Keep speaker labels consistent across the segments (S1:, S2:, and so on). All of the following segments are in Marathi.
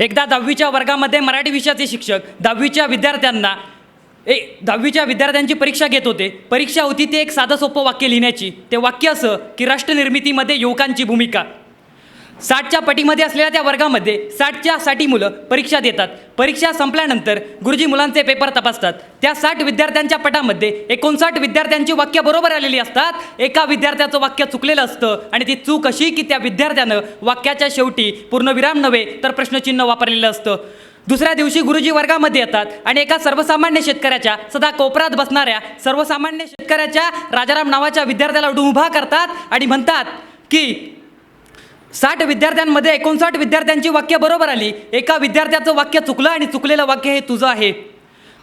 S1: एकदा दहावीच्या वर्गामध्ये मराठी विषयाचे शिक्षक दहावीच्या विद्यार्थ्यांना ए दहावीच्या विद्यार्थ्यांची परीक्षा घेत होते. परीक्षा होती ते एक साधं सोपं वाक्य लिहिण्याची. ते वाक्य असं की राष्ट्रनिर्मितीमध्ये युवकांची भूमिका. साठच्या पटीमध्ये असलेल्या त्या वर्गामध्ये साठच्या साठी मुलं परीक्षा देतात. परीक्षा संपल्यानंतर गुरुजी मुलांचे पेपर तपासतात. त्या साठ विद्यार्थ्यांच्या पटामध्ये एकोणसाठ विद्यार्थ्यांची वाक्य बरोबर आलेली असतात. एका विद्यार्थ्याचं वाक्य चुकलेलं असतं आणि ती चूक अशी की त्या विद्यार्थ्यानं वाक्याच्या शेवटी पूर्णविराम नव्हे तर प्रश्नचिन्ह वापरलेलं असतं. दुसऱ्या दिवशी गुरुजी वर्गामध्ये येतात आणि एका सर्वसामान्य शेतकऱ्याच्या सदा कोपरात बसणाऱ्या सर्वसामान्य शेतकऱ्याच्या राजाराम नावाच्या विद्यार्थ्याला उडून उभा करतात आणि म्हणतात की साठ विद्यार्थ्यांमध्ये एकोणसाठ विद्यार्थ्यांची वाक्य बरोबर आली. एका विद्यार्थ्याचं वाक्य चुकलं आणि चुकलेलं वाक्य हे तुझं आहे.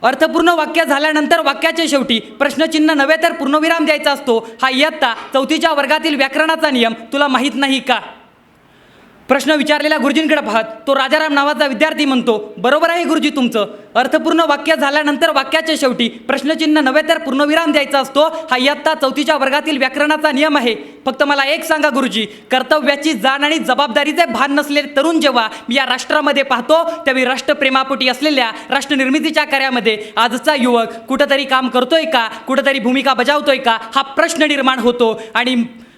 S1: अर्थपूर्ण वाक्य झाल्यानंतर वाक्याच्या शेवटी प्रश्नचिन्ह नव्हे तर पूर्णविराम द्यायचा असतो. हा इयत्ता चौथीच्या वर्गातील व्याकरणाचा नियम. तुला माहीत नाही का? प्रश्न विचारलेला गुरुजींकडे पाहत तो राजाराम नावाचा विद्यार्थी म्हणतो बरोबर आहे गुरुजी तुमचं. अर्थपूर्ण वाक्य झाल्यानंतर वाक्याच्या शेवटी प्रश्नचिन्ह नव्हे तर पूर्णविराम द्यायचा असतो. हा इयत्ता चौथीच्या वर्गातील व्याकरणाचा नियम आहे. फक्त मला एक सांगा गुरुजी कर्तव्याची जाण आणि जबाबदारीचे भान नसलेले तरुण जेव्हा मी या राष्ट्रामध्ये पाहतो त्यावेळी राष्ट्रप्रेमापोटी असलेल्या राष्ट्रनिर्मितीच्या कार्यामध्ये आजचा युवक कुठंतरी काम करतोय का? कुठंतरी भूमिका बजावतोय का? हा प्रश्न निर्माण होतो आणि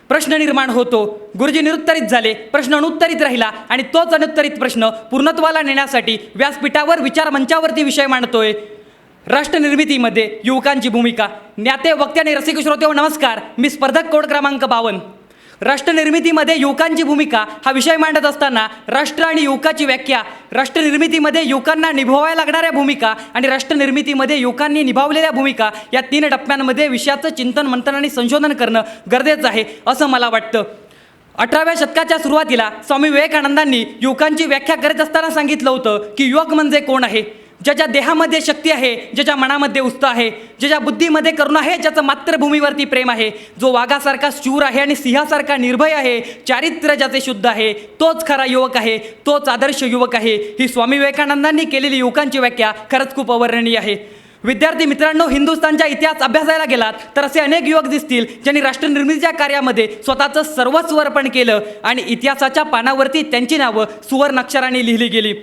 S1: प्रश्न निर्माण होतो. गुरुजी निरुत्तरित झाले. प्रश्न अनुत्तरित राहिला आणि तोच अनुत्तरित प्रश्न पूर्णत्वाला नेण्यासाठी व्यासपीठावर विचार मंचावरती विषय मांडतोय. राष्ट्रनिर्मितीमध्ये युवकांची भूमिका. ज्ञाते वक्ते आणि रसिक श्रोते हो, नमस्कार. मी स्पर्धक कोड क्रमांक बावन्न. राष्ट्रनिर्मितीमध्ये युवकांची भूमिका हा विषय मांडत असताना राष्ट्र आणि युवकाची व्याख्या राष्ट्रनिर्मितीमध्ये युवकांना निभावाव्या लागणाऱ्या भूमिका आणि राष्ट्रनिर्मितीमध्ये युवकांनी निभावलेल्या भूमिका या तीन टप्प्यांमध्ये विषयाचं चिंतन मंथन आणि संशोधन करणं गरजेचं आहे असं मला वाटतं. अठराव्या शतकाच्या सुरुवातीला स्वामी विवेकानंदांनी युवकांची व्याख्या करत असताना सांगितलं होतं की युवक म्हणजे कोण आहे? ज्याच्या देहामध्ये शक्ती आहे ज्याच्या मनामध्ये उत्साह आहे ज्याच्या बुद्धीमध्ये करुणा आहे ज्याचं मातृभूमीवरती प्रेम आहे जो वाघासारखा शूर आहे आणि सिंहासारखा निर्भय आहे चारित्र्य ज्याचे शुद्ध आहे तोच खरा युवक आहे तोच आदर्श युवक आहे. ही स्वामी विवेकानंदांनी केलेली युवकांची व्याख्या खरंच खूप अवर्णनीय आहे. विद्यार्थी मित्रांनो हिंदुस्थानचा इतिहास अभ्यासायला गेलात तर असे अनेक युवक दिसतील ज्यांनी राष्ट्रनिर्मितीच्या कार्यामध्ये स्वतःचं सर्वस्व अर्पण केलं आणि इतिहासाच्या पानावरती त्यांची नावं सुवर्ण अक्षराने लिहिली गेली.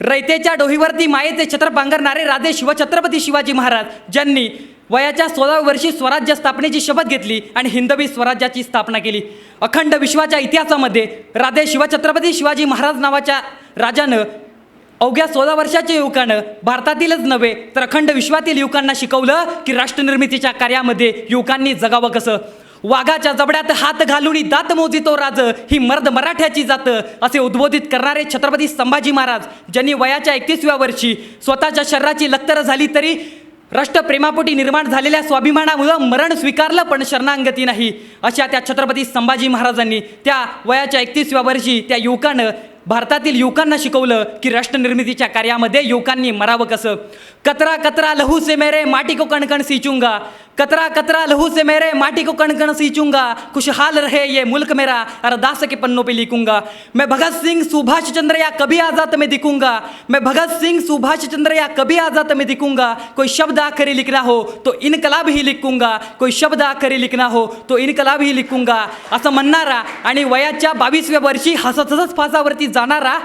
S1: रयतेच्या डोहीवरती मायेचे छत्र पांघरणारे राजे शिवछत्रपती शिवाजी महाराज ज्यांनी वयाच्या सोळाव्या वर्षी स्वराज्य स्थापनेची शपथ घेतली आणि हिंदवी स्वराज्याची स्थापना केली. अखंड विश्वाच्या इतिहासामध्ये राधे शिवछत्रपती शिवाजी महाराज नावाच्या राजानं अवघ्या सोळा वर्षाच्या युवकानं भारतातीलच नव्हे तर अखंड विश्वातील युवकांना शिकवलं की राष्ट्रनिर्मितीच्या कार्यामध्ये युवकांनी जगावं कसं? वाघाच्या जबड्यात हात घालून दात मोजितो राज ही मर्द मराठ्याची जात असे उद्बोधित करणारे छत्रपती संभाजी महाराज ज्यांनी वयाच्या एकतीसव्या वर्षी स्वतःच्या शरीराची लक्तर झाली तरी राष्ट्रप्रेमापोटी निर्माण झालेल्या स्वाभिमानामुळं मरण स्वीकारलं पण शरणांगती नाही. अशा त्या छत्रपती संभाजी महाराजांनी त्या वयाच्या एकतीसव्या वर्षी त्या युवकानं भारतातील युवकांना शिकवलं की राष्ट्रनिर्मितीच्या कार्यामध्ये युवकांनी मरावं कसं? कतरा कतरा लहू से मेरे माटी को कणकण सिचुंगा कतरा कतरा लहू से मेरे माटी को कणकण सींचूंगा। खुशहाल रहे ये मुल्क मेरा अरदास के पन्नों पे लिखूंगा। मैं भगत सिंह सुभाष चंद्र या कभी आजाद में दिखूंगा। मैं भगत सिंह सुभाष चंद्र या कभी आजाद में दिखूंगा। कोई शब्द आखिरी लिखना हो तो इनकलाब ही लिखूंगा। कोई शब्द आखिरी लिखना हो तो इनकलाब ही लिखूंगा। असं म्हणणारा आणि वयाच्या बावीसव्या वर्षी हसत हसत फासावरती जाणारा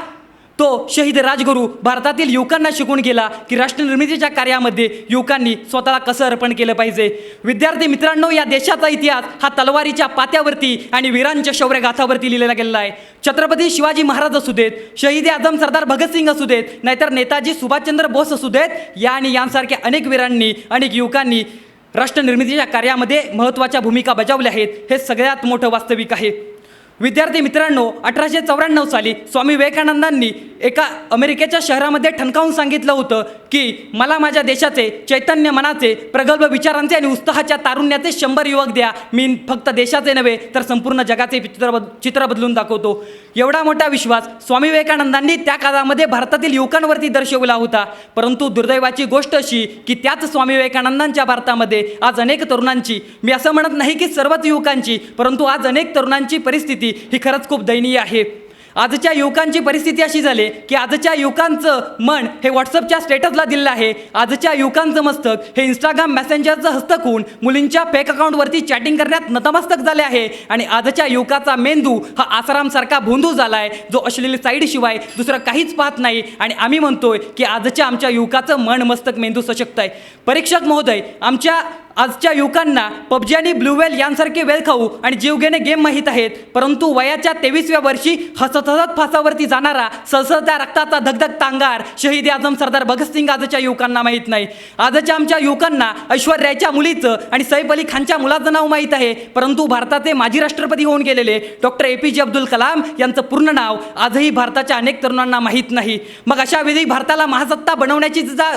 S1: तो शहीद राजगुरू भारतातील युवकांना शिकून गेला की राष्ट्रनिर्मितीच्या कार्यामध्ये युवकांनी स्वतःला कसं अर्पण केलं पाहिजे. विद्यार्थी मित्रांनो या देशाचा इतिहास हा तलवारीच्या पात्यावरती आणि वीरांच्या शौर्यगाथावरती लिहिलेला गेलेला आहे. छत्रपती शिवाजी महाराज असू देत शहीद आझम सरदार भगतसिंग असू देत नाहीतर नेताजी सुभाषचंद्र बोस असू देत या आणि यांसारख्या अनेक वीरांनी अनेक युवकांनी राष्ट्रनिर्मितीच्या कार्यामध्ये महत्त्वाच्या भूमिका बजावल्या आहेत. हे सगळ्यात मोठं वास्तविक आहे. विद्यार्थी मित्रांनो अठराशे चौऱ्याण्णव साली स्वामी विवेकानंदांनी एका अमेरिकेच्या शहरामध्ये ठणकावून सांगितलं होतं की मला माझ्या देशाचे चैतन्य मनाचे प्रगल्भ विचारांचे आणि उत्साहाच्या तारुण्याचे शंभर युवक द्या. मी फक्त देशाचे नव्हे तर संपूर्ण जगाचे चित्र बद चित्र बदलून दाखवतो. एवढा मोठा विश्वास स्वामी विवेकानंदांनी त्या काळामध्ये भारतातील युवकांवरती दर्शवला होता. परंतु दुर्दैवाची गोष्ट अशी की त्याच स्वामी विवेकानंदांच्या भारतामध्ये आज अनेक तरुणांची मी असं म्हणत नाही की सर्वच युवकांची परंतु आज अनेक तरुणांची परिस्थिती ही खरंच खूप दयनीय आहे. आजच्या युवकांची परिस्थिती अशी झाली की आजच्या युवकांचं मन हे व्हॉट्सअपच्या स्टेटसला दिलेलं आहे. आजच्या युवकांचं मस्तक हे इंस्टाग्राम मेसेंजरचं हस्तक होऊन मुलींच्या फेक अकाउंटवरती चॅटिंग करण्यात नतमस्तक झाले आहे. आणि आजच्या युवकाचा मेंदू हा आसारामसारखा भोंदू झाला आहे जो अश्लील साईडशिवाय दुसरं काहीच पाहत नाही. आणि आम्ही म्हणतोय की आजच्या आमच्या युवकाचं मन मस्तक मेंदू सशक्त आहे. परीक्षक महोदय आमच्या आजच्या युवकांना पबजी आणि ब्लू वेल यांसारखे वेल खाऊ आणि जीवघेणे गेम माहीत आहेत. परंतु वयाच्या तेवीसव्या वर्षी हसत हसत फासावरती जाणारा सळसळत्या रक्ताचा धगधग तांगार शहीद आझम सरदार भगतसिंग आजच्या युवकांना माहीत नाही. आजच्या आमच्या युवकांना ऐश्वर्याच्या मुलीचं आणि सैफ अली खानच्या मुलाचं नाव माहीत आहे. परंतु भारताचे माजी राष्ट्रपती होऊन गेलेले डॉक्टर ए पी जे अब्दुल कलाम यांचं पूर्ण नाव आजही भारताच्या अनेक तरुणांना माहीत नाही. मग अशा वेळी भारताला महासत्ता बनवण्याची जा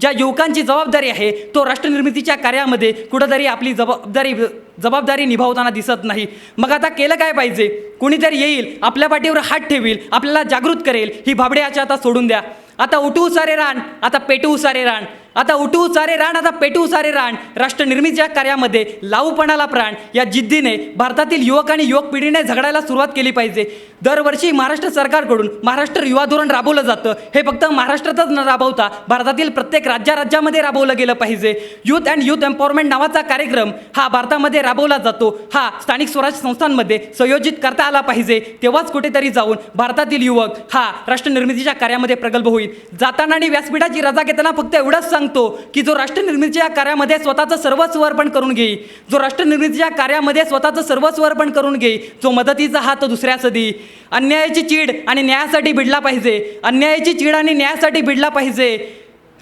S1: ज्या युवकांची जबाबदारी आहे तो राष्ट्रनिर्मितीच्या कार्यामध्ये कुठंतरी आपली जबाबदारी जबाबदारी निभावताना दिसत नाही. मग आता केलं काय पाहिजे? कुणीतरी येईल आपल्या पाठीवर हात ठेवील आपल्याला जागृत करेल ही भाबड्याच्या आता सोडून द्या. आता उठू उसारे रान आता पेटू उसारे रान. आता उठू सारे राण आता पेटू सारे रान. राष्ट्रनिर्मितीच्या कार्यामध्ये लावूपणाला प्राण. या जिद्दीने भारतातील युवक आणि युवक पिढीने झगडायला सुरुवात केली पाहिजे. दरवर्षी महाराष्ट्र सरकारकडून महाराष्ट्र युवा धोरण राबवलं जातं. हे फक्त महाराष्ट्रातच न राबवता भारतातील प्रत्येक राज्या राज्यामध्ये राबवलं गेलं पाहिजे. युथ अँड युथ एम्पॉवरमेंट नावाचा कार्यक्रम हा भारतामध्ये राबवला जातो. हा स्थानिक स्वराज्य संस्थांमध्ये संयोजित करता आला पाहिजे. तेव्हाच कुठेतरी जाऊन भारतातील युवक हा राष्ट्रनिर्मितीच्या कार्यामध्ये प्रगल्भ होईल. जाताना आणि व्यासपीठाची रजा घेताना फक्त एवढंच सांगतो की जो राष्ट्रनिर्मितीच्या कार्यामध्ये स्वतःचं सर्वस्व अर्पण करून घेई जो राष्ट्रनिर्मितीच्या कार्यामध्ये स्वतःचं सर्वस्व अर्पण करून घेई जो मदतीचा हात दुसऱ्यास दी अन्यायाची चीड आणि न्यायासाठी भिडला पाहिजे. अन्यायाची चीड आणि न्यायासाठी भिडला पाहिजे.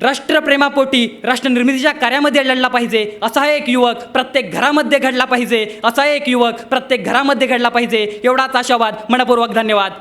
S1: राष्ट्रप्रेमापोटी राष्ट्रनिर्मितीच्या कार्यामध्ये लढला पाहिजे. असा एक युवक प्रत्येक घरामध्ये घडला पाहिजे. असा एक युवक प्रत्येक घरामध्ये घडला पाहिजे. एवढाच आशावाद. मनपूर्वक धन्यवाद.